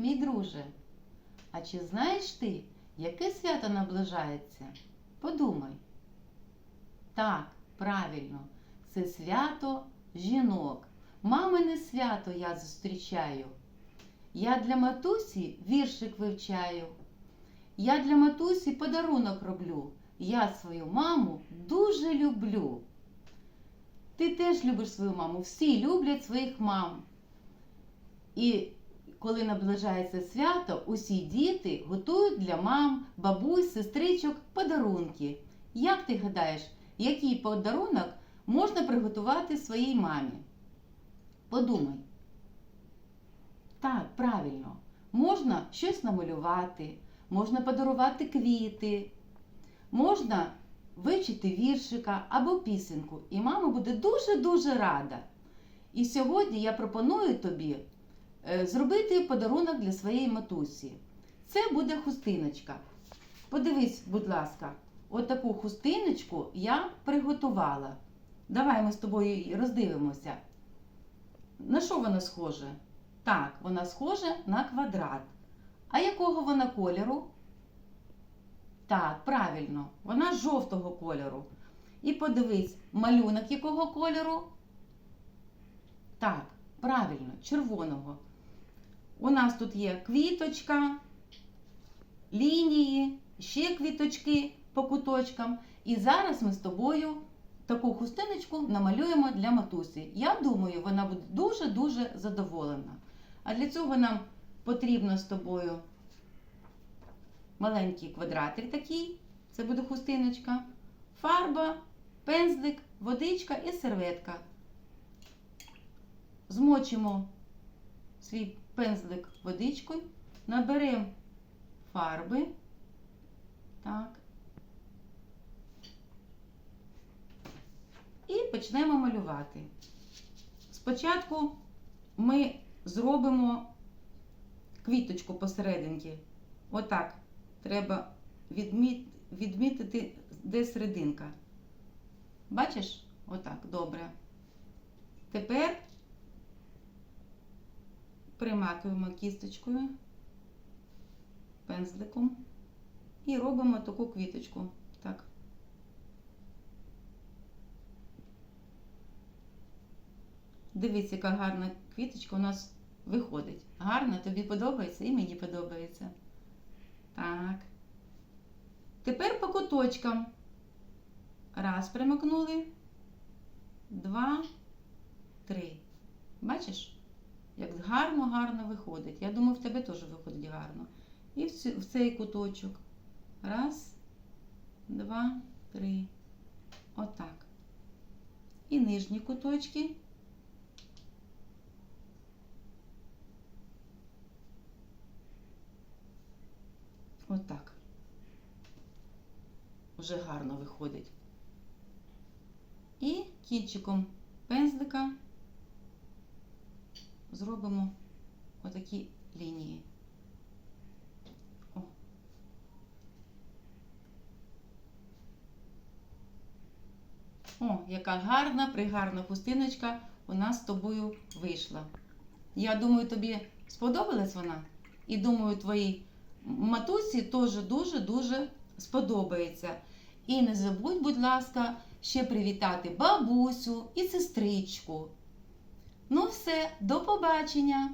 мій друже. А чи знаєш ти, яке свято наближається? Подумай. Так, правильно, це свято жінок. Мамине свято я зустрічаю. Я для матусі віршик вивчаю. Я для матусі подарунок роблю. Я свою маму дуже люблю. Ти теж любиш свою маму. Всі люблять своїх мам. І коли наближається свято, усі діти готують для мам, бабусь, сестричок подарунки. Як ти гадаєш, який подарунок можна приготувати своїй мамі? Подумай. Так, правильно. Можна щось намалювати, можна подарувати квіти, можна вивчити віршика або пісеньку. І мама буде дуже-дуже рада. І сьогодні я пропоную тобі зробити подарунок для своєї матусі. Це буде хустиночка. Подивись, будь ласка, отаку хустиночку я приготувала. Давай ми з тобою роздивимося. На що вона схожа? Так, вона схожа на квадрат. А якого вона кольору? Так, правильно, вона жовтого кольору. І подивись, малюнок якого кольору? Так, правильно, червоного. Нас тут є квіточка, лінії, ще квіточки по куточкам. І зараз ми з тобою таку хустиночку намалюємо для матусі. Я думаю, вона буде дуже-дуже задоволена. А для цього нам потрібно з тобою маленький квадратик такий, це буде хустиночка, фарба, пензлик, водичка і серветка. Змочимо свій пензлик водичкою, наберемо фарби. Так. І почнемо малювати. Спочатку ми зробимо квіточку посерединки. Отак. Треба відміт, відмітити, де серединка. Бачиш? Отак, добре. Тепер примакуємо кісточкою, пензликом і робимо таку квіточку. Так. Дивіться, яка гарна квіточка у нас виходить. Гарно, тобі подобається і мені подобається. Так. Тепер по куточкам. Раз примикнули. Два, три. Бачиш? Як гарно-гарно виходить. Я думаю, в тебе теж виходить гарно. І в цей куточок. Раз, два, три. Отак. І нижні куточки. Отак. Вже гарно виходить. І кінчиком пензлика зробимо отакі лінії. О. О, яка гарна, пригарна хустиночка у нас з тобою вийшла. Я думаю, тобі сподобалась вона? І думаю, твоїй матусі теж дуже-дуже сподобається. І не забудь, будь ласка, ще привітати бабусю і сестричку. Ну все, до побачення!